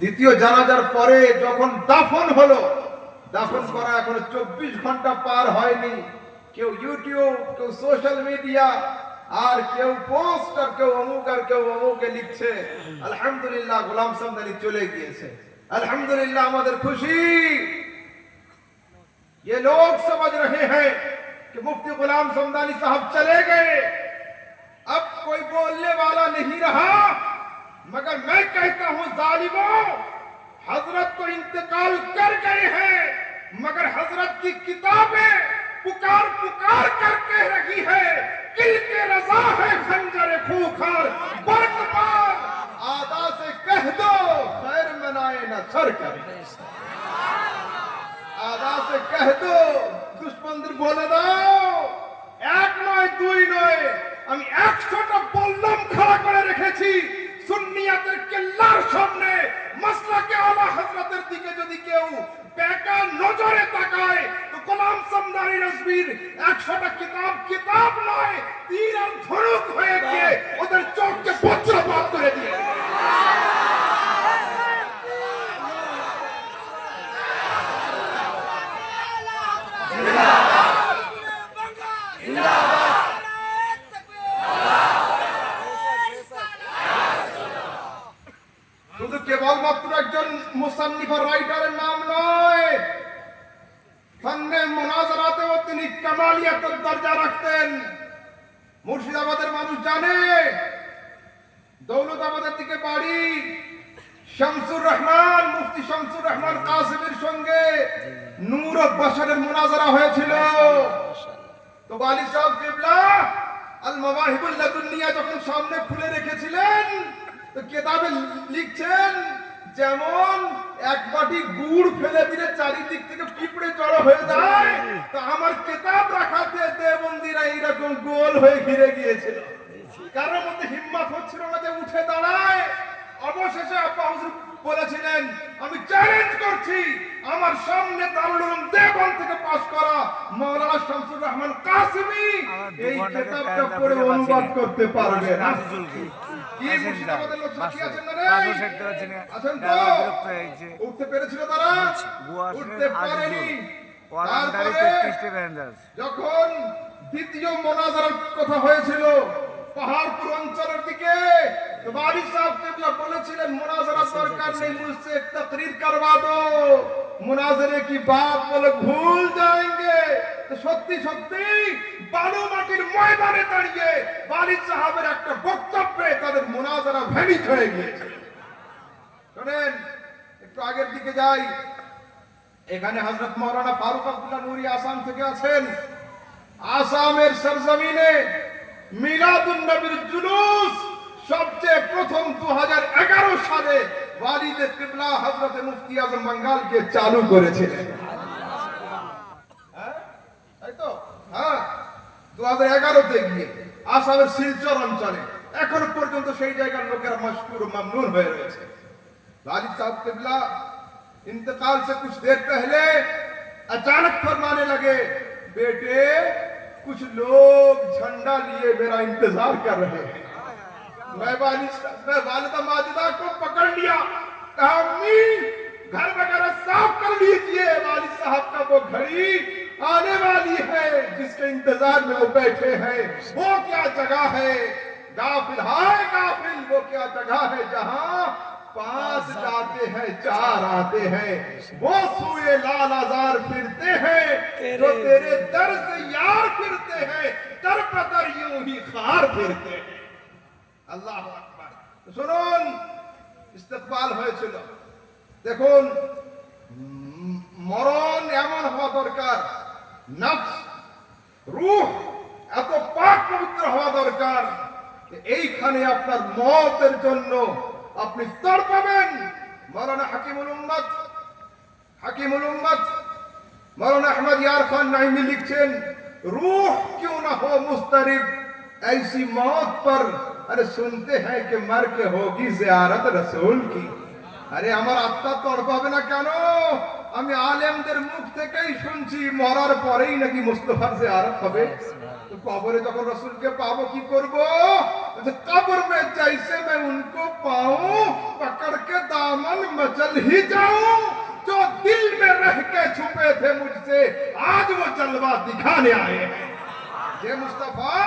দ্বিতীয় জানাজার পরে যখন দাফন হলো দাফন করা এখন চব্বিশ ঘন্টা পার হয়নি কেউ ইউটিউব কেউ সোশ্যাল মিডিয়া আর কেউ পোস্ট আর কেউ অমুক আর কেউ অমুকে লিখছে আলহামদুলিল্লাহ গোলাম সামদানি চলে গিয়েছে আলহামদুলিল্লাহ আমাদের খুশি یہ لوگ سمجھ رہے ہیں کہ مفتی غلام سمدانی صاحب چلے گئے اب کوئی بولنے والا نہیں رہا मगर मैं कहता हूं जालिमों हजरत तो इंतकाल कर गए हैं मगर हजरत की किताबें पुकार पुकार कर कह रही है किल के रजा है खंजर खूखार बरकबार आदा से कह दो खैर मनाए न सर करे আদা সে কহ দো দুশ্মনদের বলে দাও এক নয় দুই নয় আমি একশোটা বললাম খাড়া করে রেখেছি একজন মুসান্নিফার রাইটারের নাম নয়। ফান্নে মোনাজারাতেও তিনি কামালিয়াতের দরজা রাখতেন। মুর্শিদাবাদের মানুষ জানে, দৌলতাবাদের দিকে বাড়ি। শামসুর রহমান, মুফতি শামসুর রহমান কাসিমের সঙ্গে নূর বাসারের মোনাজারা হয়েছিল। তো বালি সাহেব কিবলা আল মাওয়াহিবুল লাদুনিয়া যখন সামনে খুলে রেখেছিলেন, তো কেতাবে লিখছেন যেমন এক বাটি গুড় ফেলে দিলে চারিদিক থেকে পিঁপড়ে জড়ো হয়ে যায় তো আমার কেতাব রাখাতে দেবন্দিরা এইরকম গোল হয়ে ঘিরে গিয়েছিল। কারোর মধ্যে হিম্মত হচ্ছিল না যে উঠে দাঁড়ায়। অবশেষে আব্বা হুজুর বলেছিলেন আমি চ্যালেঞ্জ করছি। আমার সামনে দারুল উলুম দেওবন্দ থেকে পাস করা মাওলানা শামসুর রহমান কাসিমি। এই কিতাবটা পড়ে অনুবাদ করতে পারবে না। মানে? যখন দ্বিতীয় মোনাজার কথা হয়েছিল পাহাড়পুর অঞ্চলের দিকে বলেছিলেন মোনাজারা সরকার নেই মুসে একটা করবা দো মোনাজারে কি বাপ বলে ভুল যা সত্যি সত্যি, বালু মাটির ময়দানে দাঁড়িয়ে বারি সাহাবের একটা বক্তব্যে তাদের মোনাজারা ভ্যানিশ হয়ে গিয়েছে। শোনেন, একটু আগের দিকে যাই। এখানে হজরত মৌলানা ফারুক আব্দুল্লাহ নুরি আসাম থেকে আছেন। আসামের সরজমিনে মিলাদুন নবীর জুলুস সবচেয়ে প্রথম দু হাজার এগারো সালে ওয়ালিদ কিবলা হজরত মুফতি আজম বাঙ্গালকে চালু করেছিলেন। দু গিয়ে আসামের শিলচর অঞ্চলে এখন পর্যন্ত সেই জায়গার লোকেরা মশকুর মামনুন হয়ে রয়েছে। راجد সাহেব قبلہ انتقال سے کچھ دیر پہلے اچانک فرمانے لگے بیٹے کچھ لوگ جھنڈا لیے میرا انتظار کر رہے ہیں میں والدہ ماجدہ کو پکڑ لیا کہا امی گھر وغیرہ صاف کر لیجیے والد صاحب کا وہ گھڑی کے انتظار میں وہ بیٹھے ہیں۔ وہ کیا جگہ ہے؟ غافل، ہائے غافل، وہ کیا جگہ ہے جہاں پاس جاتے ہیں، چار آتے ہیں۔ وہ سوئے لال آزار پھرتے ہیں، جو تیرے در سے یار پھرتے ہیں، در پتر یوں ہی خار پھرتے ہیں۔ اللہ اکبر۔ سنو، استقبال ہوئے হয়েছিল دیکھو مرون এমন ہوا درکار۔ نفس রুহ এত পাক পবিত্র হওয়া দরকার এইখানে আপনার মতের জন্য আপনি স্তর পাবেন। মৌলানা হাকিমুল উম্মদ হাকিমুল উম্মদ মৌলানা আহমদ ইয়ার খান নাইমি লিখছেন রুহ क्यों ना हो मुस्तरिब ऐसी मौत पर अरे सुनते हैं মার কে के होगी जियारत रसूल की अरे हमारा आत्मा तड़पावे ना क्या আমি আলেমদের মুখ থেকেই শুনছি، মরার পরেই নাকি মুস্তফার যে আরব হবে কবরে যখন রসুলকে পাবো কি করবো? قبر میں جیسے میں ان کو پاؤں پکڑ کے دامن مچل ہی جاؤں جو دل میں رہ کے چھپے تھے مجھ سے، آج وہ جلوہ دکھانے آئے ہیں۔ یہ مصطفیٰ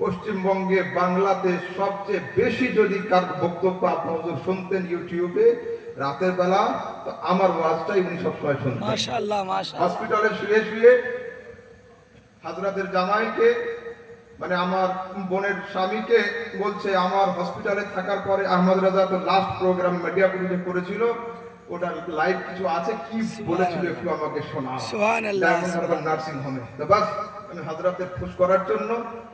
পশ্চিমবঙ্গে বাংলাতে সবচেয়ে বেশি যদি কার বক্তব্য আপনারা শুনতেন ইউটিউবে রাতের বেলা তো আমার ওয়াজটাই উনি সবসময় শুনতেন। মাশাআল্লাহ মাশাআল্লাহ। হসপিটালে শুয়ে শুয়ে হাজরাতের জামাইকে মানে আমার বোনের স্বামীকে বলছে আমার হসপিটালে থাকার পরে আহমদ রাজা তো লাস্ট প্রোগ্রাম মিডিয়া পুলিশে করেছিল। ওটার লাইভ কিছু আছে? কি বলেছিল একটু আমাকে শোনা সুবহানাল্লাহ, নার্সিং হোমে তো বাস আমি হজরতের খুশ করার জন্য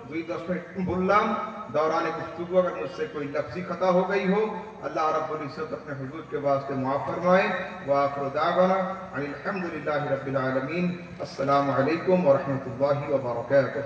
দুই دس منٹ بولام دوران گفتگو اگر مجھ سے کوئی لفظی خطا ہو گئی ہو اللہ رب العزت اپنے حضور کے واسطے معاف فرمائے وآخر دعوانا عن الحمد للہ رب العالمین السلام علیکم ورحمۃ اللہ وبرکاتہ